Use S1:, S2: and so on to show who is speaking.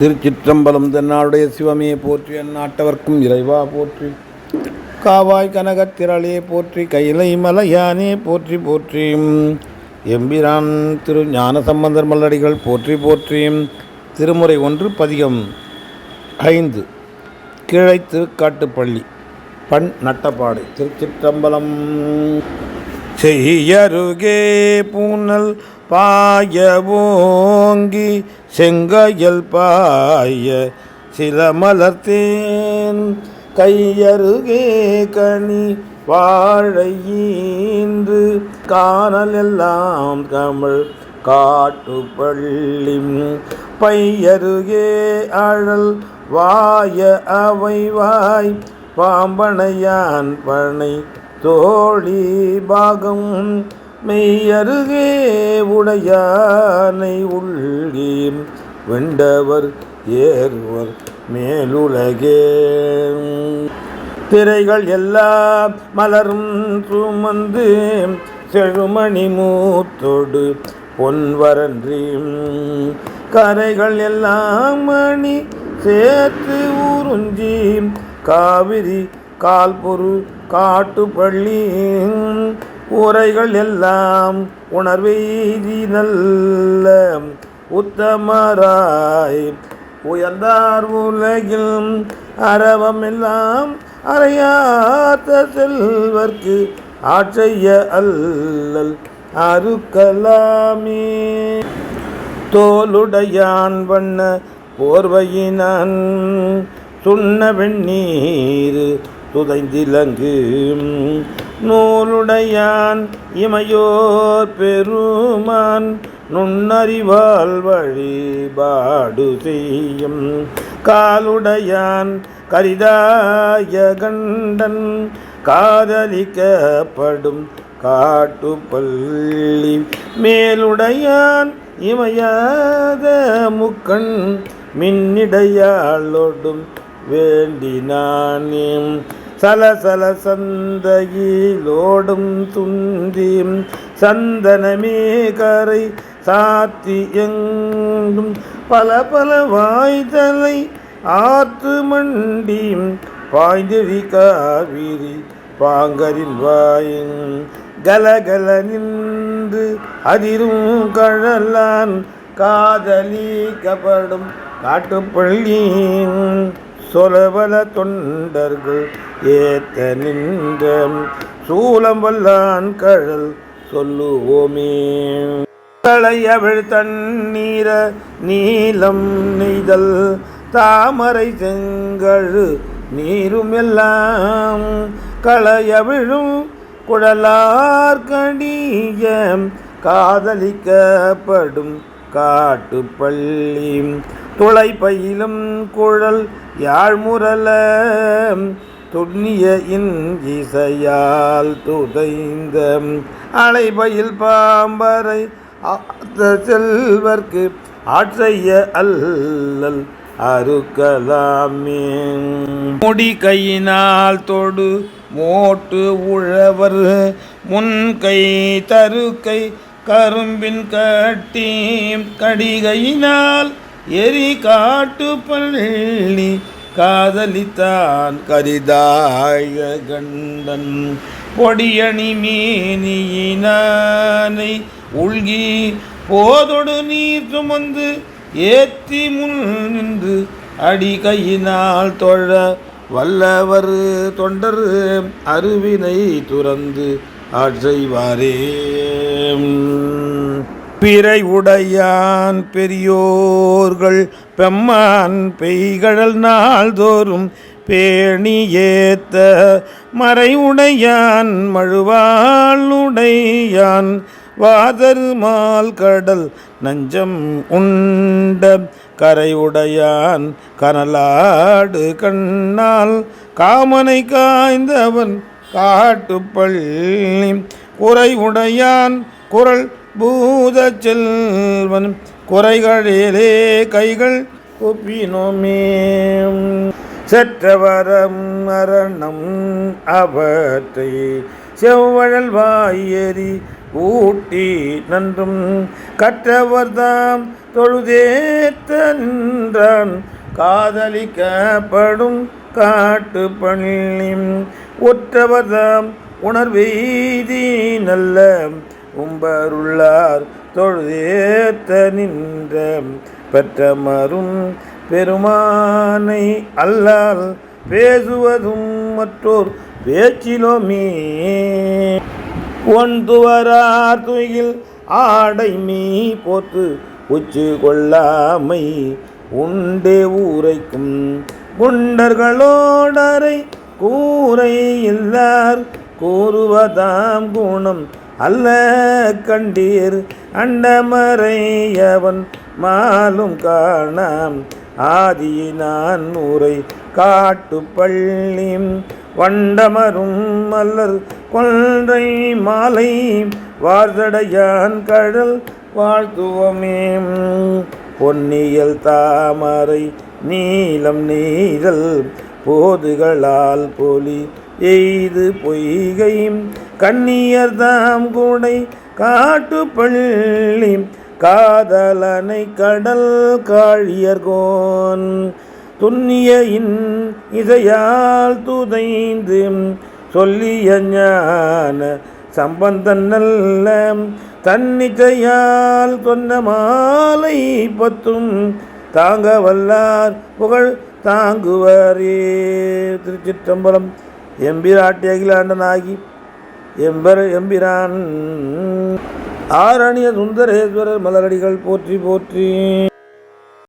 S1: திருச்சிற்றம்பலம் தென்னாளுடைய சிவமே போற்றி அந்நாட்டவர்க்கும் இறைவா போற்றி. காவாய் கனகத் திரளே போற்றி கைலை மலையானே போற்றி போற்றி. எம்பிரான் திரு ஞான சம்பந்தர் மல்லடிகள் போற்றி போற்றி. திருமுறை ஒன்று பதிகம் ஐந்து. கீழை திருக்காட்டுப்பள்ளி பண் நட்டப்பாடு திருச்சிற்றம்பலம். செய்யருகே பூனல் பாய ஓங்கி செங்கையல் பாய சில மலர்த்தேன் கையருகே கனி வாழையீன்று காணல் எல்லாம் தமிழ் காட்டு பள்ளி பையருகே அழல் வாய அவை வாய் பாம்பனையான் பனை தோழி பாகம். மெய்யருகே உடையானை உள்ளி வெண்டவர் ஏறுவர் மேலுலகே. திரைகள் எல்லாம் மலரும் சுமந்து செழுமணி மூத்தொடு பொன்வரன்றி கரைகள் எல்லாம் மணி சேர்த்து ஊருஞ்சி காவிரி கால்பொரு காட்டுப்பள்ளி உரைகள் எல்லாம் உணர்வெய்தி நல்ல உத்தமராய் உயர்ந்தார் உலகில் அரவம் எல்லாம் அறையாத்த செல்வர்க்கு ஆட்செய்ய அல்லல் அருக்கலாமே. தோலுடையான் வண்ண போர்வையினான் சுண்ண வெண்ணீர் துதைந்திலங்கு நூலுடையான் இமையோர் பெருமான் நுண்ணறிவால் வழிபாடு செய்யும் காலுடையான் கரிதாய கண்டன் காதலிக்கப்படும் காட்டு பள்ளி மேலுடையான் இமையாத முக்கண் மின்னிடையாளோடும் வேண்டினானே சலசல சந்தையிலோடும் துந்தி சந்தனமே கரை சாத்தி எங்கும் பல பல வாய்தலை ஆற்று மண்டி பாய்ந்தெழி காவிரி பாங்கரில் வாயின் கலகல நின்று அதிரும் கழலான் காதலிக்கப்படும் காட்டுப்பள்ளியின் சொலவல தொண்டர்கள் ஏத்த நின்ற சூலம் வல்லான் கழல் சொல்லுவோமே. களையவிழ் தண்ணீர நீலம் நெய்தல் தாமரை செங்கழு நீரும் எல்லாம். களையவிழும் குழலார்கடிய காதலிக்கப்படும் காட்டுப்பள்ளி. துளைப்பயிலும் குழல் யாழ்முரல துண்ணிய இசையால் துதைந்த அலைபயில் பாம்பரை ஆத்த செல்வர்க்கு ஆற்றைய அல்லல் அறுக்கலாமே முடி கையினால் தொடு மோட்டு உழவர் முன்கை தருக்கை கரும்பின் கட்டி கடிகையினால் எரி காட்டு பள்ளி காதலித்தான் கரிதாய கண்டன். பொடியணி மேனியினானை உள்கி போதொடு நீர் சுமந்து ஏத்தி முன் நின்று அடிகையினால் தொழ வல்லவர் தொண்டர் அருவினை துறந்து ஆட்செய்வாரே பிறை உடையான் பெரியோர்கள் பெம்மான் பெய்கழல் நாள்தோறும் பேணி ஏத்த மறை உடையான் மழுவாளுடையான் வாதருமால் கடல் நஞ்சம் உண்ட கரை உடையான் கனலாடு கண்ணால் காமனை காய்ந்தவன் காட்டுப்பள்ளி. குறைவுடையான் குரல் பூத செல்வன். குறைகளிலே கைகள் குப்பினோமே. செற்றவரம் மரணம் அவற்றை செவ்வழல் வாயேறி ஊட்டி நன்றும். கற்றவர்தாம் தொழுதேத்த நின்றான் காதலிக்கப்படும் காட்டு பள்ளி ஒற்றவர்தாம் உணர்வெய்தி நல்ல உம்பருள்ளார் தொழுதேத்த நின்ற பெற்ற மறும் பெருமானை அல்லால் பேசுவதும் மற்றோர் பேச்சிலோமே. ஒன்றுவரார் துயில் ஆடை மீ போத்து உச்சு கொள்ளாமை உண்டே ஊரைக்கும் குண்டர்களோடரை கூரை இல்லார் கூறுவதாம் குணம் அல்ல கண்டீர் அண்டமறையவன் மாலும் காணாம். ஆதியினான் ஊரை காட்டு பள்ளி வண்டமரும் மல்லர் கொன்றை மாலை வார்தடையான் கடல் வாழ்த்துவமே பொன்னியல் தாமரை நீளம் நீதல் போதுகளால் பொலி எய்து பொய்கையும் கண்ணியர் தாம் கூடை காட்டு பள்ளி காதலனை கடல் காழியர்கோன் துன்னிய இன் இசையால் துதைந்து சொல்லிய ஞான சம்பந்தன் நல்ல தன்னிச்சையால் சொன்ன மாலை பத்தும் தாங்க வல்லார் புகழ் தாங்குவரே திருச்சிற்றம்பலம் எம்பிராட்டி அகிலாண்டனாகி எம்பர் எம்பிரான். ஆரணிய சுந்தரேஸ்வரர் மலரடிகள் போற்றி போற்றி.